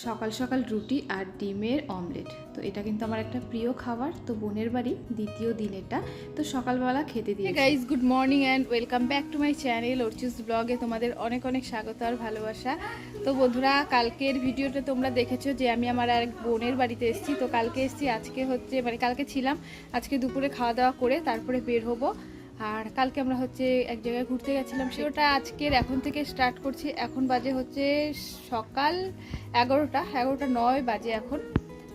সকাল সকাল রুটি আর ডিমের অমলেট। তো এটা কিন্তু আমার একটা প্রিয় খাবার তো বোনের বাড়ি দ্বিতীয় দিন এটা। তো সকালবেলা খেতে দিয়ে guys good morning and welcome back to my channel Archus ব্লগে তোমাদের অনেক অনেক স্বাগত আর ভালোবাসা। তো বন্ধুরা কালকের ভিডিওটা তোমরা দেখেছ যে আমি আমার এক বোনের বাড়িতে এসেছি। তো কালকে এসেছি আজকে হচ্ছে মানে কালকে ছিলাম আজকে দুপুরে খাওয়া দাওয়া করে তারপরে বের হব। আর কালকে আমরা হচ্ছে এক জায়গায় ঘুরতে গেছিলাম সেটা আজকের এখন থেকে স্টার্ট করছি। এখন বাজে হচ্ছে সকাল এগারোটা এগারোটা নয় বাজে এখন।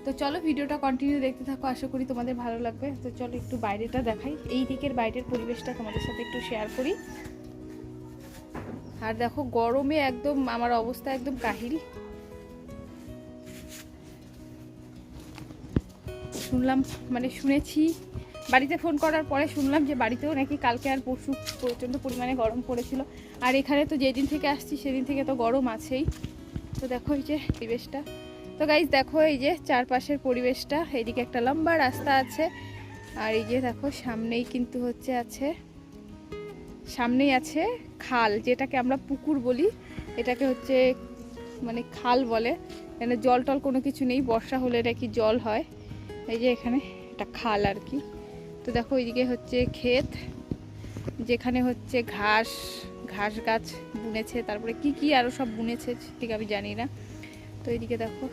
তো চলো ভিডিওটা কন্টিনিউ দেখতে থাকো, আশা করি তোমাদের ভালো লাগবে। তো চলো একটু বাইরেটা দেখাই। এই দিকের বাইরের পরিবেশটা তোমাদের সাথে একটু শেয়ার করি। আর দেখো গরমে একদম আমার অবস্থা একদম কাহিল। শুনলাম মানে শুনেছি বাড়িতে ফোন করার পরে শুনলাম যে বাড়িতেও নাকি কালকে আর পরশু প্রচণ্ড পরিমাণে গরম পড়েছিল। আর এখানে তো যেদিন থেকে আসছি সেদিন থেকে তো গরম আছেই। তো দেখো এই যে পরিবেশটা। তো গাইজ দেখো এই যে চারপাশের পরিবেশটা। এইদিকে একটা লম্বা রাস্তা আছে। আর এই যে দেখো সামনেই কিন্তু হচ্ছে আছে, সামনেই আছে খাল, যেটাকে আমরা পুকুর বলি। এটাকে হচ্ছে মানে খাল বলে। এখানে জল টল কোনো কিছু নেই, বর্ষা হলে নাকি জল হয়। এই যে এখানে একটা খাল আর কি। তো দেখো ওইদিকে হচ্ছে ক্ষেত, যেখানে হচ্ছে ঘাস ঘাস গাছ বুনেছে। তারপরে কি কি আরও সব বুনেছে ঠিক আমি জানি না। তো এইদিকে দেখো,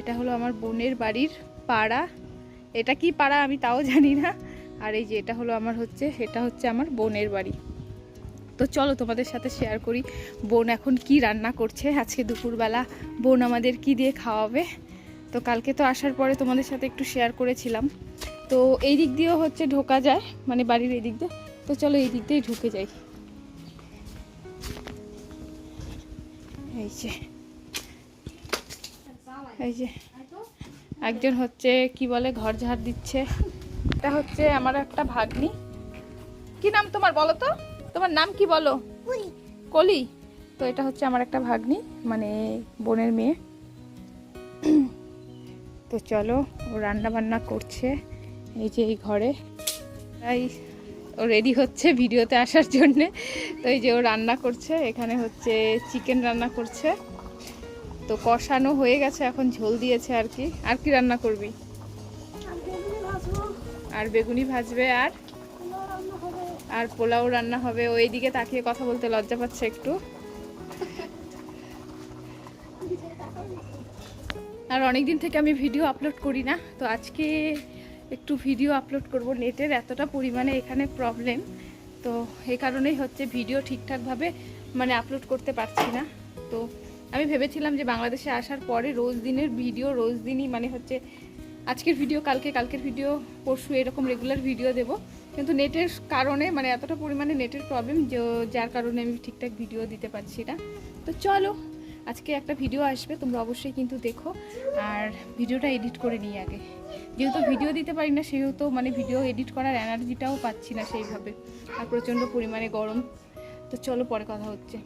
এটা হলো আমার বোনের বাড়ির পাড়া। এটা কি পাড়া আমি তাও জানি না। আর এই যে এটা হলো আমার হচ্ছে, এটা হচ্ছে আমার বোনের বাড়ি। তো চলো তোমাদের সাথে শেয়ার করি, বোন এখন কি রান্না করছে আজকে দুপুরবেলা। বোন আমাদের কি দিয়ে খাওয়াবে? তো কালকে তো আসার পরে তোমাদের সাথে একটু শেয়ার করেছিলাম। তো এই দিক দিয়েও হচ্ছে ঢোকা যায় মানে বাড়ির এই দিক দিয়ে। তো চলো এই দিক দিয়েই ঢুকে যাই। এই যে। এই যে। একজন হচ্ছে কি বলে ঘর ঝাড় দিচ্ছে। এটা হচ্ছে আমার একটা ভাগ্নি। কি নাম তোমার বলো তো? তোমার নাম কি বলো? কলি। তো এটা হচ্ছে আমার একটা ভাগ্নি মানে বোনের মেয়ে। তো চলো ও রান্না বান্না করছে। এই যে এই ঘরে। তাই ও রেডি হচ্ছে ভিডিওতে আসার জন্যে। তো এই যে ও রান্না করছে, এখানে হচ্ছে চিকেন রান্না করছে। তো কষানো হয়ে গেছে, এখন ঝোল দিয়েছে আর কি। আর কি রান্না করবি? আর বেগুনি ভাজবে আর? আর পোলাও রান্না হবে। ওই দিকে তাকিয়ে কথা বলতে লজ্জা পাচ্ছে একটু। আর অনেক দিন থেকে আমি ভিডিও আপলোড করি না। তো আজকে একটু ভিডিও আপলোড করব। নেটের এতটা পরিমাণে এখানে প্রবলেম তো এই কারণেই হচ্ছে ভিডিও ঠিকঠাকভাবে মানে আপলোড করতে পারছি না। তো আমি ভেবেছিলাম যে বাংলাদেশে আসার পরে রোজ দিনের ভিডিও রোজ দিনই মানে হচ্ছে আজকের ভিডিও কালকে, কালকের ভিডিও পরশু এরকম রেগুলার ভিডিও দেব। কিন্তু নেটের কারণে মানে এতটা পরিমাণে নেটের প্রবলেম যার কারণে আমি ঠিকঠাক ভিডিও দিতে পারছি না। তো চলো আজকে একটা ভিডিও আসবে তোমরা অবশ্যই কিন্তু দেখো। আর ভিডিওটা এডিট করে নিই আগে। যেহেতু ভিডিও দিতে পারি না সেহেতু মানে ভিডিও এডিট করার এনার্জিটাও পাচ্ছি না সেইভাবে। আর প্রচণ্ড পরিমাণে গরম। তো চলো পরে কথা হচ্ছে।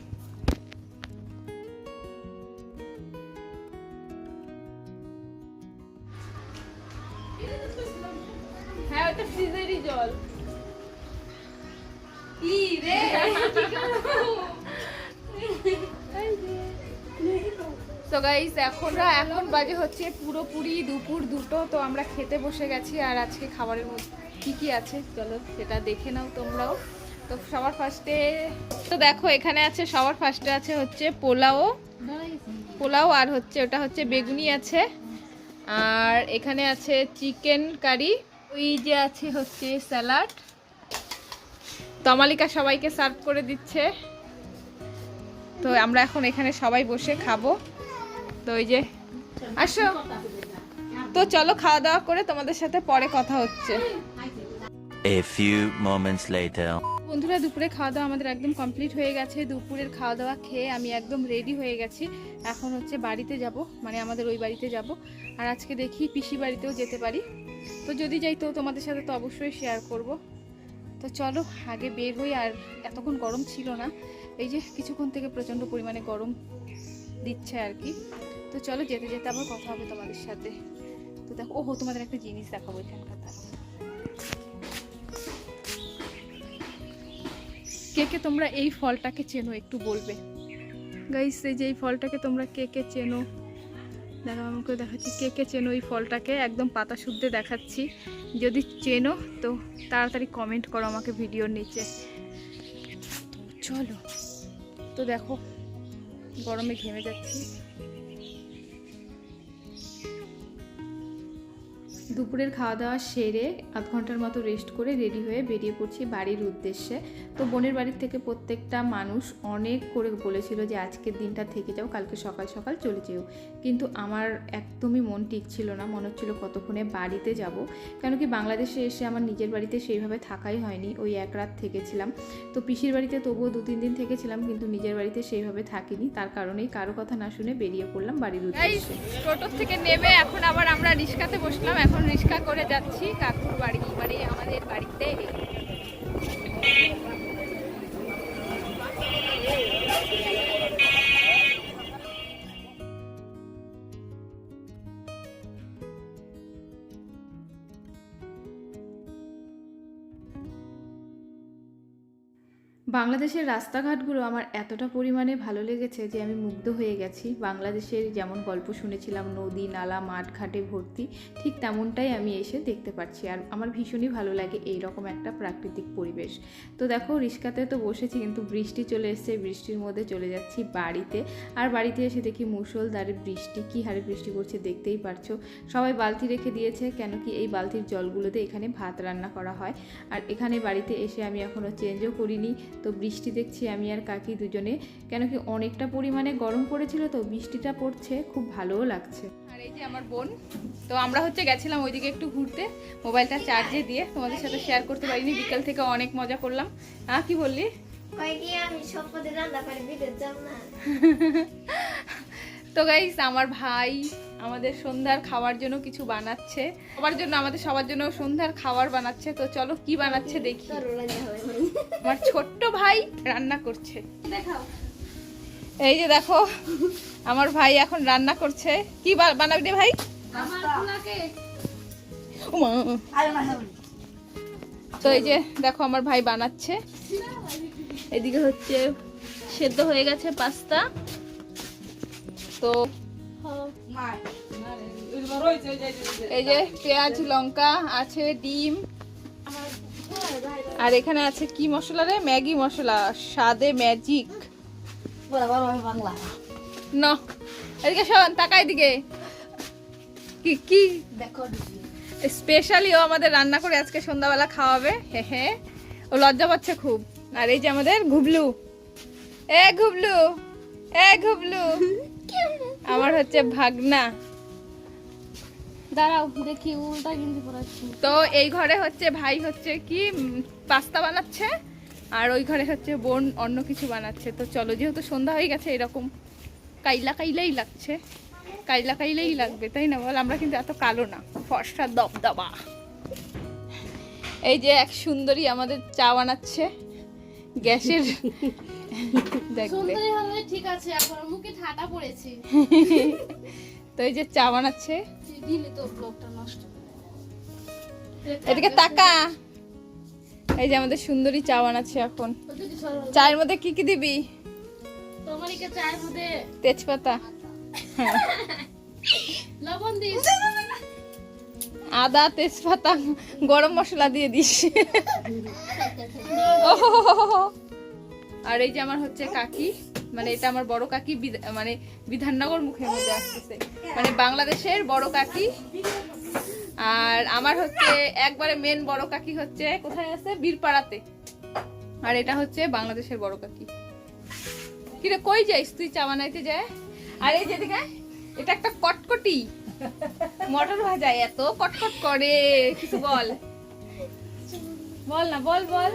হ্যাঁ ওটা ফ্রিজেরই জল। কি রে? তো গাইস এখন এখন বাজে হচ্ছে পুরোপুরি দুপুর দুটো, তো আমরা খেতে বসে গেছি আর আজকে খাবারের মধ্যে কী কী আছে, চলো সেটা দেখে নাও তোমরাও। তো সবার ফার্স্টে তো দেখো, এখানে আছে, সবার ফার্স্টে আছে হচ্ছে পোলাও। পোলাও আর হচ্ছে, ওটা হচ্ছে বেগুনি আছে। আর এখানে আছে চিকেন কারি, ওই যে আছে হচ্ছে স্যালাড। তমালিকা সবাইকে সার্ভ করে দিচ্ছে। তো আমরা এখন এখানে সবাই বসে খাব। তো ওই যে আসো। তো চলো খাওয়া দাওয়া করে তোমাদের সাথে পরে কথা হচ্ছে। A few moments later. বন্ধুরা দুপুরে খাওয়া দাওয়া আমাদের একদম কমপ্লিট হয়ে গেছে। দুপুরের খাওয়া দাওয়া খেয়ে আমি একদম রেডি হয়ে গেছি। এখন হচ্ছে বাড়িতে যাব মানে আমাদের ওই বাড়িতে যাব। আর আজকে দেখি পিসি বাড়িতেও যেতে পারি। তো যদি যাই তো তোমাদের সাথে তো অবশ্যই শেয়ার করব। তো চলো আগে বের হই। আর এতক্ষণ গরম ছিল না। এই যে কিছুক্ষণ থেকে প্রচণ্ড পরিমাণে গরম দিচ্ছে আর কি। তো চলো যেতে যেতে আবার কথা হবে তোমাদের সাথে। তো দেখো, ওহো, তোমাদের একটা জিনিস দেখাবো এখানকার। কে কে তোমরা এই ফলটাকে চেনো একটু বলবে? গাইস এই যে এই ফলটাকে তোমরা কে কে চেনো? দেখো আমাকে দেখাচ্ছি। কে কে চেনো এই ফলটাকে? একদম পাতা শুদ্ধে দেখাচ্ছি। যদি চেনো, তো তাড়াতাড়ি কমেন্ট করো আমাকে ভিডিওর নিচে। চলো। তো দেখো, গরমে ঘেমে যাচ্ছি। দুপুরের খাওয়া দাওয়া সেরে আধ ঘণ্টার মতো রেস্ট করে রেডি হয়ে বেরিয়ে পড়ছি বাড়ির উদ্দেশ্যে। তো বোনের বাড়ির থেকে প্রত্যেকটা মানুষ অনেক করে বলেছিল যে আজকের দিনটা থেকে যাও কালকে সকাল সকাল চলে যেও। কিন্তু আমার একদমই মন টিকছিল না। মনে হচ্ছিল কতক্ষণে বাড়িতে যাব। কেন কি বাংলাদেশে এসে আমার নিজের বাড়িতে সেইভাবে থাকাই হয়নি। ওই এক রাত থেকেছিলাম। তো পিসির বাড়িতে তবুও দু তিন দিন থেকেছিলাম কিন্তু নিজের বাড়িতে সেইভাবে থাকিনি। তার কারণেই কারও কথা না শুনে বেরিয়ে পড়লাম বাড়ির উদ্দেশ্যে। টোটো থেকে নেমে এখন আবার আমরা রিক্সাতে বসলাম। এখন রিক্সা করে যাচ্ছি কাকুর বাড়ি মানে আমাদের বাড়িতে। বাংলাদেশের রাস্তাঘাটগুলো আমার এতটা পরিমাণে ভালো লেগেছে যে আমি মুগ্ধ হয়ে গেছি। বাংলাদেশের যেমন গল্প শুনেছিলাম, নদী, নালা মাঠ ঘাটে ভর্তি, ঠিক তেমনটাই আমি এসে দেখতে পাচ্ছি আর আমার ভীষণই ভালো লাগে এই রকম একটা প্রাকৃতিক পরিবেশ। তো দেখো রিক্সাতে তো বসেছি, কিন্তু বৃষ্টি চলে এসছে, বৃষ্টির মধ্যে চলে যাচ্ছি বাড়িতে। আর বাড়িতে এসে দেখি মুষলধারে বৃষ্টি, কী হারে বৃষ্টি পড়ছে দেখতেই পারছ। সবাই বালতি রেখে দিয়েছে, কেন কি এই বালতির জলগুলোতে এখানে ভাত রান্না করা হয়। আর এখানে বাড়িতে এসে আমি এখনও চেঞ্জও করিনি। তো বৃষ্টি দেখছি আমি আর কাকি দুজনে। কেন কি অনেকটা পরিমাণে গরম পড়েছিল তো বৃষ্টিটা পড়ছে খুব ভালোও লাগছে। আর এই যে আমার বোন তো আমরা হচ্ছে গেছিলাম ওইদিকে একটু ঘুরতে মোবাইলটা চার্জে দিয়ে। তোমাদের সাথে শেয়ার করতে পারিনি বিকেল থেকে অনেক মজা করলাম। আহ কি বললি? কয়েকদিন আমি সব পদে রান্না করে বিদেশ যাব না। তো গাইস আমার ভাই আমাদের সন্ধ্যার খাওয়ার জন্য কিছু বানাচ্ছে। সবার জন্য আমাদের সবার জন্য সন্ধ্যার খাবার বানাচ্ছে। তো চলো কি বানাচ্ছে দেখি। আমার ছোট্ট ভাই রান্না করছে। এই যে দেখো আমার ভাই এখন রান্না করছে। কি বানাবি রে ভাই? তো এই যে দেখো আমার ভাই বানাচ্ছে। এদিকে হচ্ছে সেদ্ধ হয়ে গেছে পাস্তা। তো এই যে পেঁয়াজ লঙ্কা আছে ডিম। আর এখানে আছে কি মশলা রে? ম্যাগি মশলা স্বাদে ম্যাজিক। বলা বলা বাংলা ন এদিকে শোন তাকাই দিকে কি কি? দেখো স্পেশালি ও আমাদের রান্না করে আজকে সন্ধ্যাবেলা খাওয়াবে। হে হে। ও লজ্জা পাচ্ছে খুব। আর এই যে আমাদের ঘুবলু এ ঘুবলু এ ঘুবলু আমার হচ্ছে ভাগনা। দাঁড়াও দেখি উল্টা তো এই ঘরে হচ্ছে ভাই হচ্ছে কি পাস্তা বানাচ্ছে আর ওই ঘরে হচ্ছে বোন অন্য কিছু বানাচ্ছে। তো চলো যেহেতু সন্ধ্যা হয়ে গেছে এরকম কাইলা কাইলাই লাগছে। কাইলা কাইলাই লাগবে তাই না বল? আমরা কিন্তু এত কালো না ফর্সা দবদবা। এই যে এক সুন্দরী আমাদের চা বানাচ্ছে গ্যাসের দেখবে সুন্দরী হলে ঠিক আছে আমার মুখে ঠাটা পড়েছে। তো এই যে চা বানাচ্ছে দিলে তো ব্লগটা নষ্ট এদিকে তাকা। এই যে আমাদের সুন্দরী চা বানাচ্ছে এখন। চায়ের মধ্যে কি কি দিবি? তেজপাতা। লবণ দিস। আদা তেজপাতা গরম মশলা দিয়ে দিস। আর এই যে আমার হচ্ছে কাকি। মানে এটা আমার বড় কাকি মানে বিধাননগর মুখের মধ্যে আসতেছে। মানে বাংলাদেশের বড় কাকি। আর আমার হচ্ছে একবারে মেন বড় কাকি হচ্ছে, কোথায় আছে? বীরপাড়াতে। আর এটা হচ্ছে বাংলাদেশের বড় কাকি। কিরে, কই যাইস তুই চা বানাইতে যায়? আর এই যেদিকে এটা একটা কটকটি। মটর ভাজা, এত কটকট করে, কিছু বল। বল না, বল বল।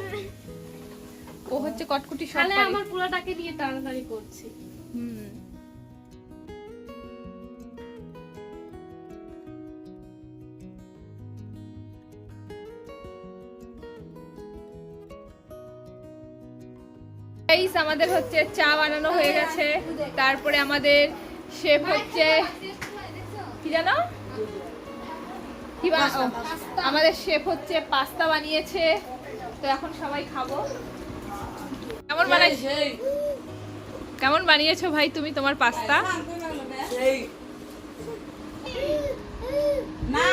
ও হচ্ছে কটকটি সব তাহলে আমার পোলাটাকে নিয়ে টানাটানি করছি। হুম। Guys, আমাদের হচ্ছে চা বানানো হয়ে গেছে। তারপরে আমাদের শেফ হচ্ছে কি জানো? কি আমাদের শেফ হচ্ছে পাস্তা বানিয়েছে। তো এখন সবাই খাব। কেমন বানাইছো কেমন বানিয়েছো ভাই তুমি তোমার পাস্তা? না